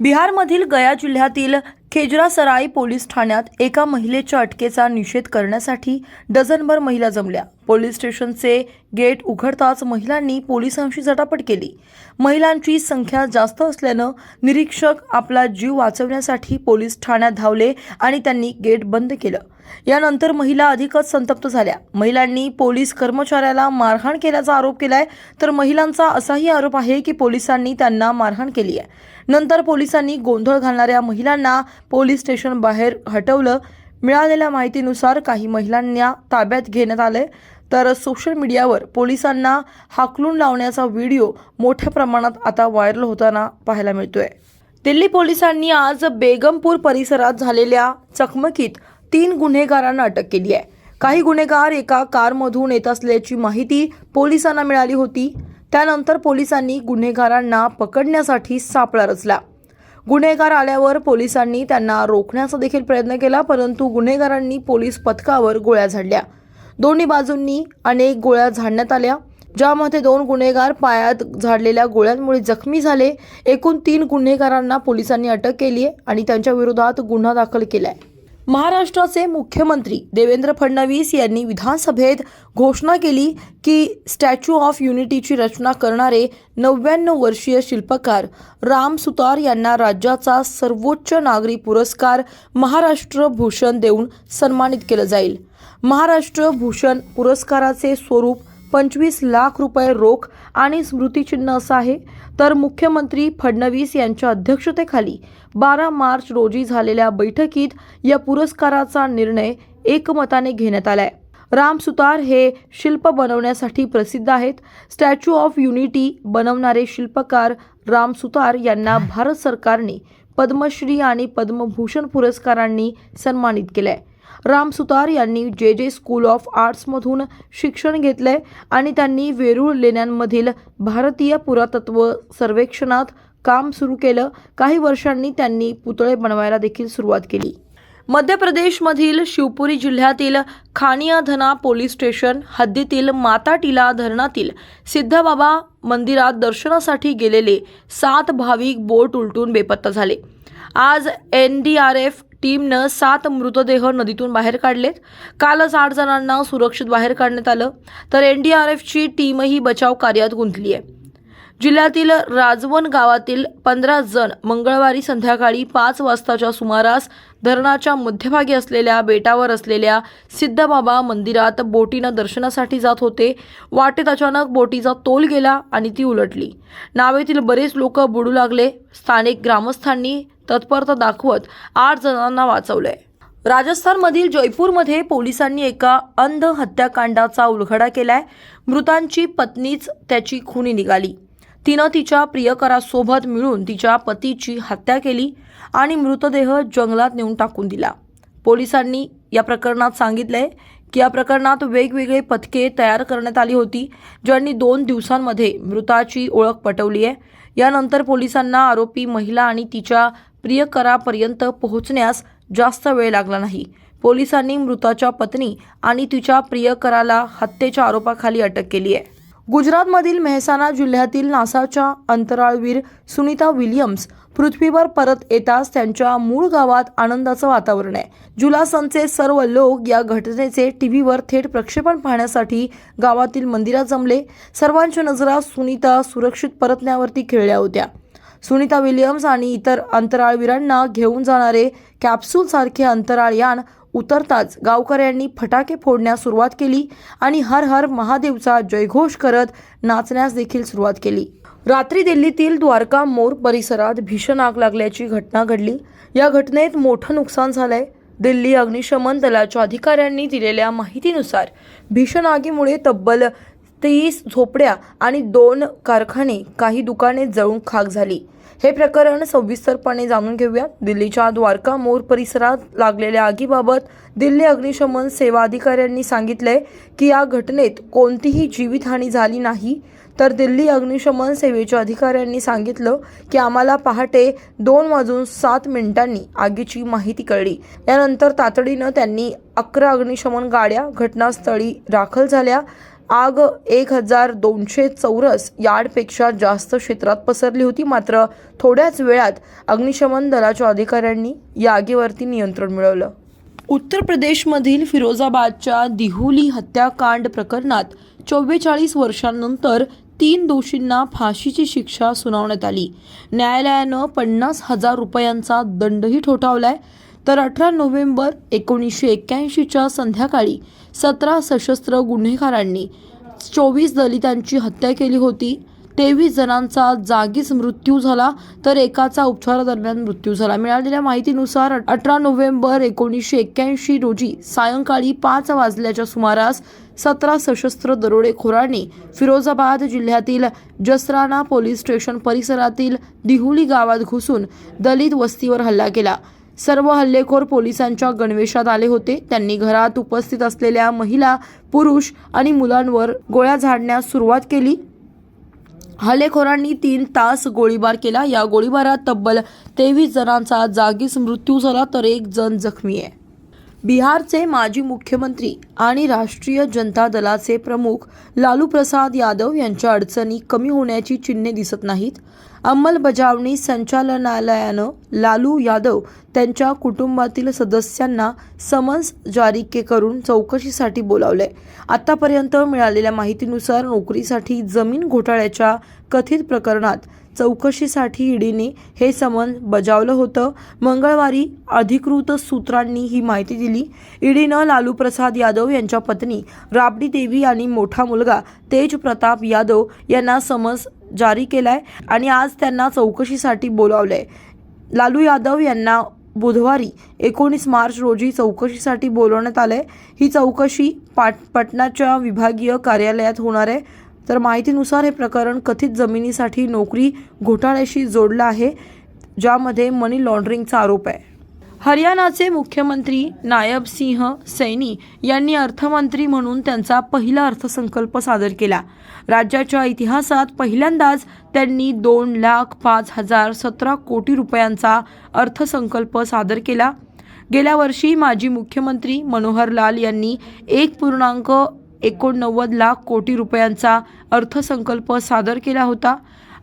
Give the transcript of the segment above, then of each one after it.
बिहारमधील गया जिल्ह्यातील खेजरासराई पोलीस ठाण्यात एका महिलेच्या अटकेचा निषेध करण्यासाठी डझनभर महिला जमल्या. पोलीस स्टेशनचे गेट उघडताच महिलांनी पोलिसांशी झटापट केली. महिलांची संख्या जास्त असल्यानं निरीक्षक आपला जीव वाचवण्यासाठी पोलीस ठाण्यात धावले आणि त्यांनी गेट बंद केलं. यानंतर महिला अधिकच संतप्त झाल्या. महिलांनी पोलीस कर्मचाऱ्याला मारहाण केल्याचा आरोप केलाय. तर महिलांचा असाही आरोप आहे की पोलिसांनी त्यांना मारहाण केली आहे. नंतर पोलिसांनी गोंधळ घालणाऱ्या महिलांना पोलीस स्टेशन बाहेर हटवलं. मिळालेल्या माहितीनुसार काही महिलांना ताब्यात घेण्यात आले तर सोशल मीडियावर पोलिसांना हाकलून लावण्याचा व्हिडिओ मोठ्या प्रमाणात आता व्हायरल होताना पाहायला मिळतोय. दिल्ली पोलिसांनी आज बेगमपूर परिसरात झालेल्या चकमकीत तीन गुन्हेगारांना अटक केली आहे. काही गुन्हेगार एका कारमधून येत असल्याची माहिती पोलिसांना मिळाली होती. त्यानंतर पोलिसांनी गुन्हेगारांना पकडण्यासाठी सापळा रचला. गुन्हेगार आल्यावर पोलिसांनी त्यांना रोखण्याचा देखील प्रयत्न केला परंतु गुन्हेगारांनी पोलीस पथकावर गोळ्या झाडल्या. दोन्ही बाजूंनी अनेक गोळ्या झाडण्यात आल्या. ज्यामध्ये दोन गुन्हेगार पायात झाडलेल्या गोळ्यांमुळे जखमी झाले. एकूण तीन गुन्हेगारांना पोलिसांनी अटक केली आहे आणि त्यांच्या विरोधात गुन्हा दाखल केला आहे महाराष्ट्राचे मुख्यमंत्री देवेंद्र फडणवीस यांनी विधानसभेत घोषणा केली की स्टॅच्यू ऑफ युनिटीची रचना करणारे नव्याण्णव वर्षीय शिल्पकार राम सुतार यांना राज्याचा सर्वोच्च नागरी पुरस्कार महाराष्ट्र भूषण देऊन सन्मानित केलं जाईल. महाराष्ट्र भूषण पुरस्काराचे स्वरूप पंचवीस लाख रुपये रोख आणि स्मृतिचिन्ह असं आहे. तर मुख्यमंत्री फडणवीस यांच्या अध्यक्षतेखाली बारा मार्च रोजी झालेल्या बैठकीत या पुरस्काराचा निर्णय एकमताने घेण्यात आलाय. राम सुतार हे शिल्प बनवण्यासाठी प्रसिद्ध आहेत. स्टॅच्यू ऑफ युनिटी बनवणारे शिल्पकार राम सुतार यांना भारत सरकारने पद्मश्री आणि पद्मभूषण पुरस्कारांनी सन्मानित केलंय. राम सुतार यांनी जे जे स्कूल ऑफ आर्ट्समधून शिक्षण घेतले आणि त्यांनी वेरूळ लेण्यांमधील भारतीय पुरातत्व सर्वेक्षणात काम सुरू केलं काही वर्षांनी त्यांनी पुतळे बनवायला देखील सुरुवात केली. मध्य प्रदेशमधील शिवपुरी जिल्ह्यातील खानियाधना पोलीस स्टेशन हद्दीतील माताटीला धरणातील सिद्धबाबा मंदिरात दर्शनासाठी गेलेले सात भाविक बोट उलटून बेपत्ता झाले. आज एन डी आर एफ टीमनं सात मृतदेह नदीतून बाहेर काढलेत. कालच आठ जणांना सुरक्षित बाहेर काढण्यात आलं. तर एन डी आर एफची टीमही बचाव कार्यात गुंतली आहे. जिल्ह्यातील राजवन गावातील पंधरा जण मंगळवारी संध्याकाळी पाच वाजताच्या सुमारास धरणाच्या मध्यभागी असलेल्या बेटावर असलेल्या सिद्धबाबा मंदिरात बोटीनं दर्शनासाठी जात होते. वाटेत अचानक बोटीचा तोल गेला आणि ती उलटली. नावेतील बरेच लोक बुडू लागले. स्थानिक ग्रामस्थांनी तत्परता दाखवत आठ जणांना वाचवलंय. राजस्थानमधील जयपूरमध्ये पोलिसांनी एका अंध हत्याकांडाचा उलगडा केलाय. मृतांची पत्नीच त्याची खुनी निघाली. तिनं तिच्या प्रियकरासोबत मिळून तिच्या पतीची हत्या केली आणि मृतदेह जंगलात नेऊन टाकून दिला. पोलिसांनी या प्रकरणात सांगितलंय की या प्रकरणात वेगवेगळे पथके तयार करण्यात आली होती ज्यांनी दोन दिवसांमध्ये मृताची ओळख पटवली आहे. यानंतर पोलिसांना आरोपी महिला आणि तिच्या प्रियकरापर्यंत पोहोचण्यास जास्त वेळ लागला नाही. पोलिसांनी मृताच्या पत्नी आणि तिच्या प्रियकराला हत्येच्या आरोपाखाली अटक केली आहे. गुजरातमधील मेहसाणा जिल्ह्यातील नासाच्या अंतराळवीर सुनीता विलियम्स पृथ्वीवर परत येताच त्यांच्या मूळ गावात आनंदाचं वातावरण आहे. जुलासनचे सर्व लोक या घटनेचे टीव्हीवर थेट प्रक्षेपण पाहण्यासाठी गावातील मंदिरात जमले. सर्वांच्या नजरा सुनीता सुरक्षित परतण्यावरती खेळल्या होत्या. सुनीता विलियम्स आणि इतर अंतराळवीरांना घेऊन जाणारे कॅप्सूलसारखे अंतराळयान उतरताच गावकऱ्यांनी फटाके फोडण्यास सुरुवात केली आणि हर हर महादेवचा जयघोष करत नाचण्यास देखील सुरुवात केली. रात्री दिल्लीतील द्वारका मोर परिसरात भीषण आग लागल्याची घटना घडली. या घटनेत मोठं नुकसान झालंय. दिल्ली अग्निशमन दलाच्या अधिकाऱ्यांनी दिलेल्या माहितीनुसार भीषण आगीमुळे तब्बल तीस झोपड्या आणि दोन कारखाने काही दुकाने जळून खाक झाली. हे प्रकरण सविस्तरपणे जाणून घेऊया. दिल्लीच्या द्वारका मोर परिसरात लागलेल्या आगीबाबत दिल्ली अग्निशमन सेवा अधिकाऱ्यांनी सांगितले की या घटनेत कोणतीही जीवितहानी झाली नाही. तर दिल्ली अग्निशमन सेवेच्या अधिकाऱ्यांनी सांगितलं की आम्हाला पहाटे दोन वाजून सात मिनिटांनी आगीची माहिती कळली. यानंतर तातडीनं त्यांनी अकरा अग्निशमन गाड्या घटनास्थळी दाखल झाल्या. आग एक हजार दोनशे चौरस यार्डपेक्षा जास्त क्षेत्रात पसरली होती. मात्र थोड्याच वेळात अग्निशमन दलाच्या अधिकाऱ्यांनी या आगीवरती नियंत्रण मिळवलं. उत्तर प्रदेशमधील फिरोजाबादच्या दिहुली हत्याकांड प्रकरणात चव्वेचाळीस वर्षांनंतर तीन दोषींना फाशीची शिक्षा सुनावण्यात आली. न्यायालयानं पन्नास हजार रुपयांचा दंडही ठोठावलाय. तर अठरा नोव्हेंबर एकोणीसशे एक्क्याऐंशीच्या संध्याकाळी सतरा सशस्त्र गुन्हेगारांनी चोवीस दलितांची हत्या केली होती. तेवीस जणांचा जागीच मृत्यू झाला तर एकाचा उपचारादरम्यान मृत्यू झाला. मिळालेल्या माहितीनुसार अठरा नोव्हेंबर एकोणीसशे एक्क्याऐंशी रोजी सायंकाळी पाच वाजल्याच्या सुमारास सतरा सशस्त्र दरोडेखोरांनी फिरोजाबाद जिल्ह्यातील जसराना पोलीस स्टेशन परिसरातील दिहुली गावात घुसून दलित वस्तीवर हल्ला केला. सर्व हल्लेखोर पोलिसांच्या गणवेशात आले होते. त्यांनी घरात उपस्थित असलेल्या महिला पुरुष आणि मुलांवर गोळ्या झाडण्यास सुरुवात केली. हल्लेखोरांनी तीन तास गोळीबार केला. या गोळीबारात तब्बल तेवीस जणांचा जागीच मृत्यू झाला तर एक जण जखमी आहे. बिहारचे माजी मुख्यमंत्री आणि राष्ट्रीय जनता दलाचे प्रमुख लालू प्रसाद यादव यांच्या अडचणी कमी होण्याची चिन्हे दिसत नाहीत. अंमलबजावणी संचालनालयानं लालू यादव त्यांच्या कुटुंबातील सदस्यांना समन्स जारी के करून चौकशीसाठी बोलावलंय. आतापर्यंत मिळालेल्या माहितीनुसार नोकरीसाठी जमीन घोटाळ्याच्या कथित प्रकरणात चौकशीसाठी ईडीने हे समन बजावलं होतं. मंगळवारी अधिकृत सूत्रांनी ही माहिती दिली. ईडीनं लालू प्रसाद यादव यांच्या पत्नी राबडी देवी आणि मोठा मुलगा तेज प्रताप यादव यांना समन्स जारी केलाय आणि आज त्यांना चौकशीसाठी बोलावलंय. लालू यादव यांना बुधवारी एकोणीस मार्च रोजी चौकशीसाठी बोलवण्यात आलंय. ही चौकशी पाट पटनाच्या विभागीय कार्यालयात होणार आहे. तर माहितीनुसार हे प्रकरण कथित जमिनीसाठी नोकरी घोटाळ्याशी जोडलं आहे ज्यामध्ये मनी लॉन्ड्रिंगचा आरोप आहे. हरियाणाचे मुख्यमंत्री नायब सिंह सैनी यांनी अर्थमंत्री म्हणून त्यांचा पहिला अर्थसंकल्प सादर केला. राज्याच्या इतिहासात पहिल्यांदाच त्यांनी दोन लाख पाच हजार सतरा कोटी रुपयांचा अर्थसंकल्प सादर केला. गेल्या वर्षी माजी मुख्यमंत्री मनोहर लाल यांनी एक पूर्णांक एकोणनव्वद लाख कोटी रुपयांचा अर्थसंकल्प सादर केला होता.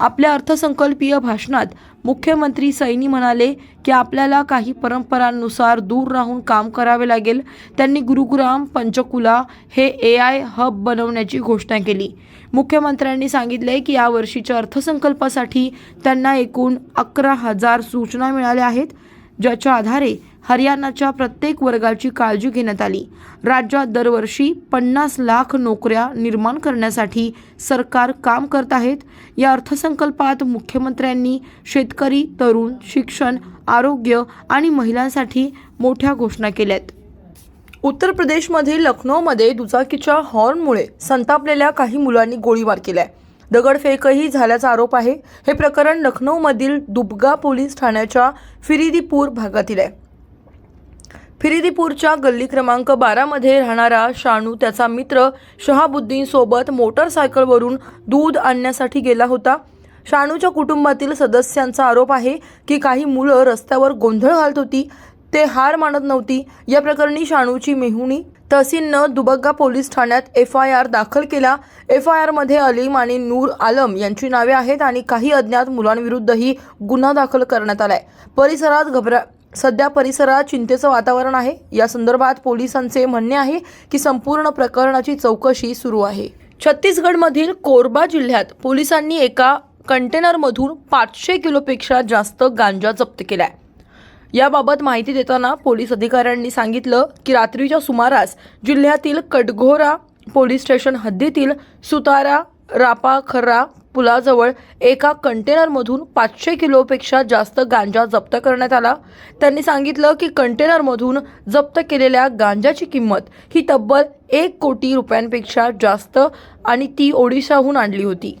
आपल्या अर्थसंकल्पीय भाषणात मुख्यमंत्री सैनी म्हणाले की आपल्याला काही परंपरांनुसार दूर राहून काम करावे लागेल. त्यांनी गुरुग्राम पंचकुला हे ए आय हब बनवण्याची घोषणा केली. मुख्यमंत्र्यांनी सांगितले की या वर्षीच्या अर्थसंकल्पासाठी त्यांना एकूण अकरा हजार सूचना मिळाल्या आहेत ज्याच्या आधारे हरियाणाच्या प्रत्येक वर्गाची काळजी घेण्यात आली. राज्यात दरवर्षी पन्नास लाख नोकऱ्या निर्माण करण्यासाठी सरकार काम करत आहेत. या अर्थसंकल्पात मुख्यमंत्र्यांनी शेतकरी तरुण शिक्षण आरोग्य आणि महिलांसाठी मोठ्या घोषणा केल्यात. उत्तर प्रदेशमधील लखनौमध्ये दुचाकीच्या हॉर्नमुळे संतापलेल्या काही मुलांनी गोळीबार केलाय. दगडफेकही झाल्याचा आरोप आहे. हे प्रकरण लखनौमधील दुबगा पोलीस ठाण्याच्या फिरिदीपूर भागातील आहे. फिरिदीपूरच्या गल्ली क्रमांक बारामध्ये राहणारा शानू त्याचा मित्र शहाबुद्दीनसोबत मोटरसायकलवरून दूध आणण्यासाठी गेला होता. शानूच्या कुटुंबातील सदस्यांचा आरोप आहे की काही मुलं रस्त्यावर गोंधळ घालत होती. ते हार मानत नव्हती. या प्रकरणी शाणूची मेहुणी तहसीलनं दुबग्गा पोलीस ठाण्यात एफ आय आर दाखल केला. एफ आय आरमध्ये अलीम आणि नूर आलम यांची नावे आहेत आणि काही अज्ञात मुलांविरुद्धही गुन्हा दाखल करण्यात आलाय. परिसरात घबरा सध्या परिसरात चिंतेचं वातावरण आहे. या संदर्भात पोलिसांचे म्हणणे आहे की संपूर्ण प्रकरणाची चौकशी सुरू आहे. छत्तीसगडमधील कोरबा जिल्ह्यात पोलिसांनी एका कंटेनरमधून पाचशे किलोपेक्षा जास्त गांजा जप्त केलाय. याबाबत माहिती देताना पोलीस अधिकाऱ्यांनी सांगितलं की रात्रीच्या सुमारास जिल्ह्यातील कटघोरा पोलीस स्टेशन हद्दीतील सुतारा रापा पुलाजवळ एका कंटेनरमधून पाचशे किलोपेक्षा जास्त गांजा जप्त करण्यात आला. त्यांनी सांगितलं की कंटेनरमधून जप्त केलेल्या गांजाची किंमत ही तब्बल एक कोटी रुपयांपेक्षा जास्त आणि ती ओडिशाहून आणली होती.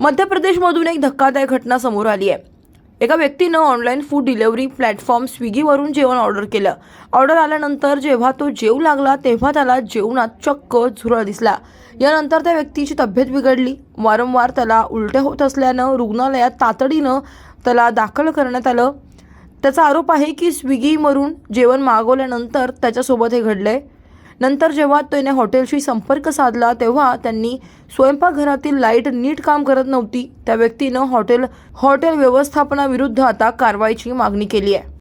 मध्य प्रदेशमधून एक धक्कादायक घटना समोर आली आहे. एका व्यक्तीनं ऑनलाईन फूड डिलेवरी प्लॅटफॉर्म स्विगीवरून जेवण ऑर्डर केलं. ऑर्डर आल्यानंतर जेव्हा तो जेवू लागला तेव्हा त्याला जेवणात चक्क झुरळ दिसला. यानंतर त्या व्यक्तीची तब्येत बिघडली. वारंवार त्याला उलट्या होत असल्यानं रुग्णालयात तातडीनं त्याला दाखल करण्यात आलं. त्याचा आरोप आहे की स्विगीवरून जेवण मागवल्यानंतर त्याच्यासोबत हे घडलं आहे नंतर जेव्हा त्याने हॉटेलशी संपर्क साधला तेव्हा त्यांनी स्वयंपाकघरातील लाइट नीट काम करत नव्हती. त्या व्यक्तीनं हॉटेल हॉटेल व्यवस्थापनाविरुद्ध आता कारवाईची मागणी केली आहे.